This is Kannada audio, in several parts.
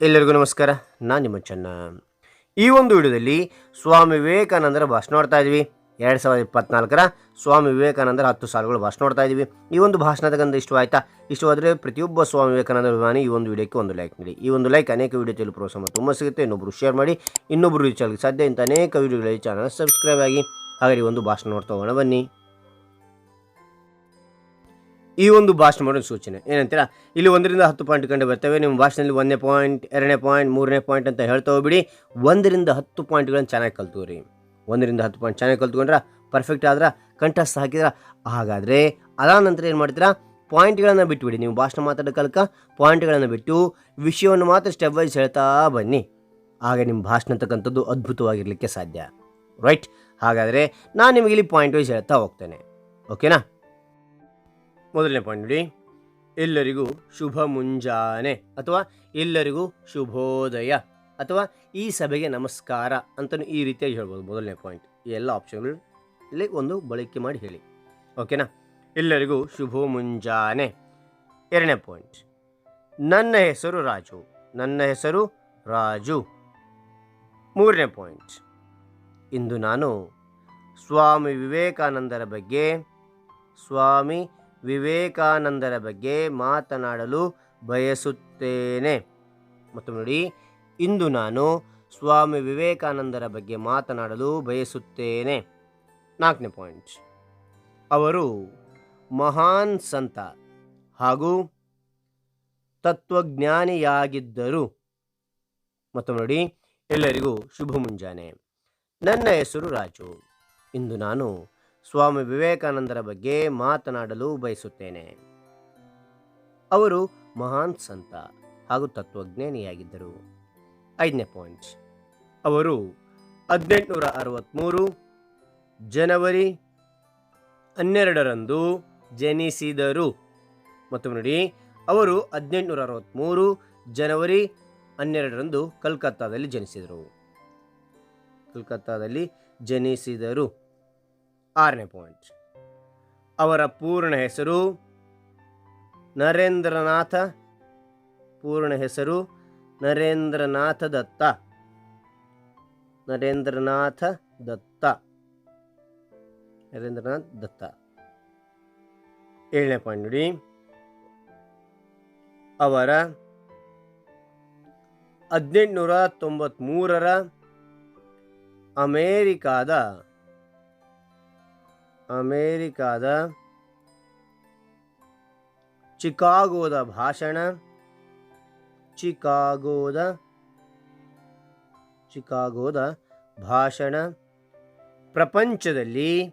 ಎಲ್ಲರಿಗೂ ನಮಸ್ಕಾರ. ನಾನು ನಿಮ್ಮ ಚೆನ್ನ. ಈ ಒಂದು ವಿಡಿಯೋದಲ್ಲಿ ಸ್ವಾಮಿ ವಿವೇಕಾನಂದರ ಭಾಷಣ ನೋಡ್ತಾ ಇದ್ವಿ. ಎರಡು ಸಾವಿರದ ಇಪ್ಪತ್ನಾಲ್ಕರ ಸ್ವಾಮಿ ವಿವೇಕಾನಂದರ ಹತ್ತು ಸಾಲುಗಳು ಭಾಷಣ ನೋಡ್ತಾ ಇದ್ವಿ. ಈ ಒಂದು ಭಾಷಣದ ಇಷ್ಟ ಇಷ್ಟವಾಯ್ತಾ ಇಷ್ಟವಾದರೆ ಪ್ರತಿಯೊಬ್ಬ ಸ್ವಾಮಿ ವಿವೇಕಾನಂದ ಅಭಿಮಾನಿ ಈ ಒಂದು ವಿಡಿಯೋಕ್ಕೆ ಒಂದು ಲೈಕ್ ನೀಡಿ. ಈ ಒಂದು ಲೈಕ್ ಅನೇಕ ವಿಡಿಯೋ ಪ್ರೋತ್ಸಾಹ ತುಂಬ ಸಿಗುತ್ತೆ. ಇನ್ನೊಬ್ಬರು ಶೇರ್ ಮಾಡಿ ಇನ್ನೊಬ್ಬರು ರೀಚ್ ಆಗಲಿ ಸಾಧ್ಯ. ಇಂಥ ಅನೇಕ ವಿಡಿಯೋಗಳಲ್ಲಿ ಚಾನಲ್ ಸಬ್ಸ್ಕ್ರೈಬ್ ಆಗಿ ಹಾಗೆ ಈ ಒಂದು ಭಾಷಣ ನೋಡ್ತಾ ಹೋಗೋಣ. ಬನ್ನಿ. ಈ ಒಂದು ಭಾಷಣ ಮಾಡೋ ಸೂಚನೆ. ಏನಂತೀರಾ? ಇಲ್ಲಿ ಒಂದರಿಂದ ಹತ್ತು ಪಾಯಿಂಟ್ ಕಂಡು ಬರ್ತವೆ. ನಿಮ್ಮ ಭಾಷಣದಲ್ಲಿ ಒಂದನೇ ಪಾಯಿಂಟ್ ಎರಡನೇ ಪಾಯಿಂಟ್ ಮೂರನೇ ಪಾಯಿಂಟ್ ಅಂತ ಹೇಳ್ತಾ ಹೋಗ್ಬಿಡಿ. ಒಂದರಿಂದ ಹತ್ತು ಪಾಯಿಂಟ್ಗಳನ್ನು ಚೆನ್ನಾಗಿ ಕಲ್ತುವ್ರಿ ಒಂದರಿಂದ ಹತ್ತು ಪಾಯಿಂಟ್ ಚೆನ್ನಾಗಿ ಕಲ್ತ್ಕೊಂಡ್ರೆ ಪರ್ಫೆಕ್ಟ್ ಆದ್ರೆ, ಕಂಠಸ್ಥ ಹಾಕಿದ್ರೆ ಹಾಗಾದರೆ ಅದಾದ ನಂತರ ಏನು ಮಾಡ್ತೀರಾ? ಪಾಯಿಂಟ್ಗಳನ್ನು ಬಿಟ್ಬಿಡಿ. ನೀವು ಭಾಷಣ ಮಾತಾಡೋ ಕಲ್ಕ ಪಾಯಿಂಟ್ಗಳನ್ನು ಬಿಟ್ಟು ವಿಷಯವನ್ನು ಮಾತ್ರ ಸ್ಟೆಪ್ ವೈಸ್ ಹೇಳ್ತಾ ಬನ್ನಿ. ಆಗ ನಿಮ್ಮ ಭಾಷಣ ಅಂತಕ್ಕಂಥದ್ದು ಅದ್ಭುತವಾಗಿರಲಿಕ್ಕೆ ಸಾಧ್ಯ. ರೈಟ್ ಹಾಗಾದರೆ ನಾನು ನಿಮಗೆ ಇಲ್ಲಿ ಪಾಯಿಂಟ್ ವೈಸ್ ಹೇಳ್ತಾ ಹೋಗ್ತೇನೆ. ಓಕೆನಾ ಮೊದಲನೇ ಪಾಯಿಂಟ್ ನೋಡಿ. ಎಲ್ಲರಿಗೂ ಶುಭ ಮುಂಜಾನೆ ಅಥವಾ ಎಲ್ಲರಿಗೂ ಶುಭೋದಯ ಅಥವಾ ಈ ಸಭೆಗೆ ನಮಸ್ಕಾರ ಅಂತಲೂ ಈ ರೀತಿಯಾಗಿ ಹೇಳ್ಬೋದು ಮೊದಲನೇ ಪಾಯಿಂಟ್ ಈ ಎಲ್ಲ ಆಪ್ಷನ್ಗಳು ಇಲ್ಲಿ ಒಂದು ಬಳಕೆ ಮಾಡಿ ಹೇಳಿ. ಓಕೆನಾ ಎಲ್ಲರಿಗೂ ಶುಭ ಮುಂಜಾನೆ. ಎರಡನೇ ಪಾಯಿಂಟ್ ನನ್ನ ಹೆಸರು ರಾಜು. ನನ್ನ ಹೆಸರು ರಾಜು. ಮೂರನೇ ಪಾಯಿಂಟ್ ಇಂದು ನಾನು ಸ್ವಾಮಿ ವಿವೇಕಾನಂದರ ಬಗ್ಗೆ ಸ್ವಾಮಿ ವಿವೇಕಾನಂದರ ಬಗ್ಗೆ ಮಾತನಾಡಲು ಬಯಸುತ್ತೇನೆ. ಮತ್ತು ನೋಡಿ, ಇಂದು ನಾನು ಸ್ವಾಮಿ ವಿವೇಕಾನಂದರ ಬಗ್ಗೆ ಮಾತನಾಡಲು ಬಯಸುತ್ತೇನೆ. ನಾಲ್ಕನೇ ಪಾಯಿಂಟ್. ಅವರು ಮಹಾನ್ ಸಂತ ಹಾಗೂ ತತ್ವಜ್ಞಾನಿಯಾಗಿದ್ದರು. ಮತ್ತು ನೋಡಿ, ಎಲ್ಲರಿಗೂ ಶುಭ ಮುಂಜಾನೆ. ನನ್ನ ಹೆಸರು ರಾಜು. ಇಂದು ನಾನು ಸ್ವಾಮಿ ವಿವೇಕಾನಂದರ ಬಗ್ಗೆ ಮಾತನಾಡಲು ಬಯಸುತ್ತೇನೆ. ಅವರು ಮಹಾನ್ ಸಂತ ಹಾಗೂ ತತ್ವಜ್ಞಾನಿಯಾಗಿದ್ದರು. ಐದನೇ ಪಾಯಿಂಟ್. ಅವರು ಹದಿನೆಂಟುನೂರ ಅರವತ್ತ್ಮೂರು ಜನವರಿ ಹನ್ನೆರಡರಂದು ಜನಿಸಿದರು. ಮತ್ತು ನೋಡಿ, ಅವರು ಹದಿನೆಂಟುನೂರ ಅರವತ್ತ್ಮೂರು ಜನವರಿ ಹನ್ನೆರಡರಂದು ಕಲ್ಕತ್ತಾದಲ್ಲಿ ಜನಿಸಿದರು. ಕಲ್ಕತ್ತಾದಲ್ಲಿ ಜನಿಸಿದರು. ಆರನೇ ಪಾಯಿಂಟ್ ಅವರ ಪೂರ್ಣ ಹೆಸರು ನರೇಂದ್ರನಾಥ, ಪೂರ್ಣ ಹೆಸರು ನರೇಂದ್ರನಾಥ ದತ್ತ. ನರೇಂದ್ರನಾಥ ದತ್ತ. ನರೇಂದ್ರನಾಥ್ ದತ್ತ. ಏಳನೇ ಪಾಯಿಂಟ್ ನೋಡಿ. ಅವರ ಹದಿನೆಂಟುನೂರ ತೊಂಬತ್ತ್ಮೂರರ ಅಮೇರಿಕಾದ ಅಮೇರಿಕಾದ ಚಿಕಾಗೋದ ಭಾಷಣ. ಚಿಕಾಗೋದ ಚಿಕಾಗೋದ ಭಾಷಣ. ಪ್ರಪಂಚದಲ್ಲಿ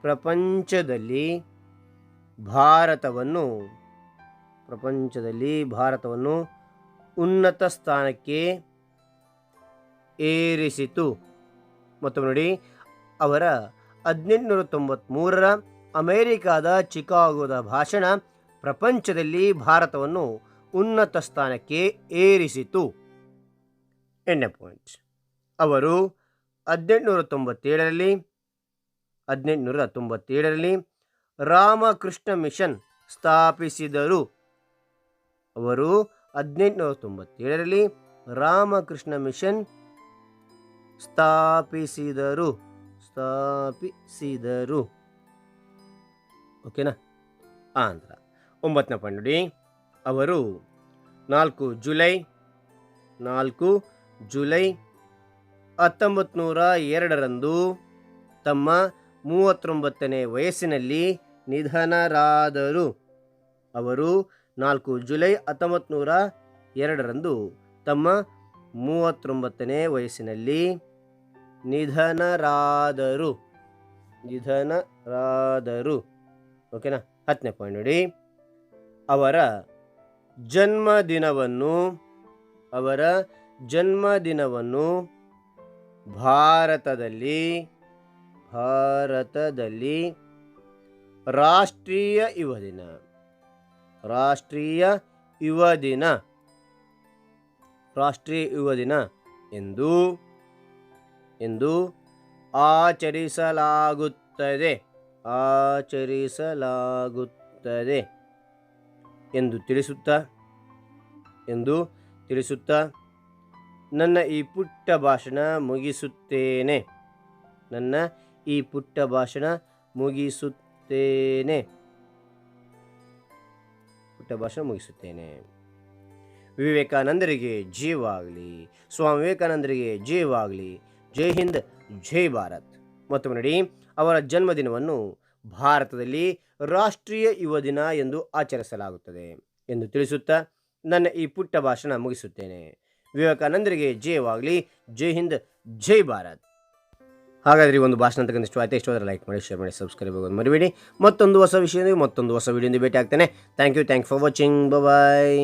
ಪ್ರಪಂಚದಲ್ಲಿ ಭಾರತವನ್ನು ಪ್ರಪಂಚದಲ್ಲಿ ಭಾರತವನ್ನು ಉನ್ನತ ಸ್ಥಾನಕ್ಕೆ ಏರಿಸಿತು. ಮತ್ತು ನೋಡಿ, ಅವರ ಹದಿನೆಂಟುನೂರ ತೊಂಬತ್ತ್ಮೂರರ ಅಮೇರಿಕಾದ ಚಿಕಾಗೋದ ಭಾಷಣ ಪ್ರಪಂಚದಲ್ಲಿ ಭಾರತವನ್ನು ಉನ್ನತ ಸ್ಥಾನಕ್ಕೆ ಏರಿಸಿತು. ಎಣ್ಣೆ ಪಾಯಿಂಟ್ ಅವರು ಹದಿನೆಂಟುನೂರ ತೊಂಬತ್ತೇಳರಲ್ಲಿ ಹದಿನೆಂಟುನೂರ ತೊಂಬತ್ತೇಳರಲ್ಲಿ ರಾಮಕೃಷ್ಣ ಮಿಷನ್ ಸ್ಥಾಪಿಸಿದರು. ಅವರು ಹದಿನೆಂಟುನೂರ ತೊಂಬತ್ತೇಳರಲ್ಲಿ ರಾಮಕೃಷ್ಣ ಮಿಷನ್ ಸ್ಥಾಪಿಸಿದರು. ಸ್ಥಾಪಿಸಿದರು ಓಕೆನಾ? ಆಂಧ್ರ. ಒಂಬತ್ತನೇ ಪಾಯಿಂಟ್ ನೋಡಿ. ಅವರು ನಾಲ್ಕು ಜುಲೈ ನಾಲ್ಕು ಜುಲೈ ಹತ್ತೊಂಬತ್ತು ನೂರ ಎರಡರಂದು ತಮ್ಮ ಮೂವತ್ತೊಂಬತ್ತನೇ ವಯಸ್ಸಿನಲ್ಲಿ ನಿಧನರಾದರು. ಅವರು ನಾಲ್ಕು ಜುಲೈ ಹತ್ತೊಂಬತ್ತು ನೂರ ಎರಡರಂದು ತಮ್ಮ ಮೂವತ್ತೊಂಬತ್ತನೇ ವಯಸ್ಸಿನಲ್ಲಿ ನಿಧನರಾದರು. ನಿಧನರಾದರು. ಓಕೆನಾ? ಹತ್ತನೇ ಪಾಯಿಂಟ್ ನೋಡಿ. ಅವರ ಜನ್ಮದಿನವನ್ನು ಅವರ ಜನ್ಮದಿನವನ್ನು ಭಾರತದಲ್ಲಿ ಭಾರತದಲ್ಲಿ ರಾಷ್ಟ್ರೀಯ ಯುವ ದಿನ. ರಾಷ್ಟ್ರೀಯ ಯುವ ದಿನ. ರಾಷ್ಟ್ರೀಯ ಯುವ ದಿನ ಎಂದು ಎಂದು ಆಚರಿಸಲಾಗುತ್ತದೆ. ಆಚರಿಸಲಾಗುತ್ತದೆ ಎಂದು ತಿಳಿಸುತ್ತಾ ಎಂದು ತಿಳಿಸುತ್ತಾ, ನನ್ನ ಈ ಪುಟ್ಟ ಭಾಷಣ ಮುಗಿಸುತ್ತೇನೆ. ನನ್ನ ಈ ಪುಟ್ಟ ಭಾಷಣ ಮುಗಿಸುತ್ತೇನೆ. ಪುಟ್ಟ ಭಾಷಣ ಮುಗಿಸುತ್ತೇನೆ. ವಿವೇಕಾನಂದರಿಗೆ ಜೀವಾಗಲಿ ಸ್ವಾಮಿ ವಿವೇಕಾನಂದರಿಗೆ ಜೀವಾಗಲಿ ಜೈ ಹಿಂದ್, ಜೈ ಭಾರತ್. ಮತ್ತೊಮ್ಮೆ ನೋಡಿ ಅವರ ಜನ್ಮದಿನವನ್ನು ಭಾರತದಲ್ಲಿ ರಾಷ್ಟ್ರೀಯ ಯುವ ದಿನ ಎಂದು ಆಚರಿಸಲಾಗುತ್ತದೆ ಎಂದು ತಿಳಿಸುತ್ತಾ ನನ್ನ ಈ ಪುಟ್ಟ ಭಾಷಣ ಮುಗಿಸುತ್ತೇನೆ. ವಿವೇಕಾನಂದರಿಗೆ ಜಯವಾಗಲಿ. ಜೈ ಹಿಂದ್, ಜೈ ಭಾರತ್. ಹಾಗಾದರೆ ಒಂದು ಭಾಷಣ ಅಂತಕ್ಕಂಥ ಇಷ್ಟ ಆಯ್ತು? ಲೈಕ್ ಮಾಡಿ ಶೇರ್ ಮಾಡಿ ಸಬ್ಸ್ಕ್ರೈಬ್ ಆಗೋದು ಮರಿಬೇಡಿ. ಮತ್ತೊಂದು ಹೊಸ ವಿಷಯದಲ್ಲಿ ಮತ್ತೊಂದು ಹೊಸ ವಿಡಿಯೋದಿಂದ ಭೇಟಿ ಆಗ್ತೇನೆ thank you thank for watching bye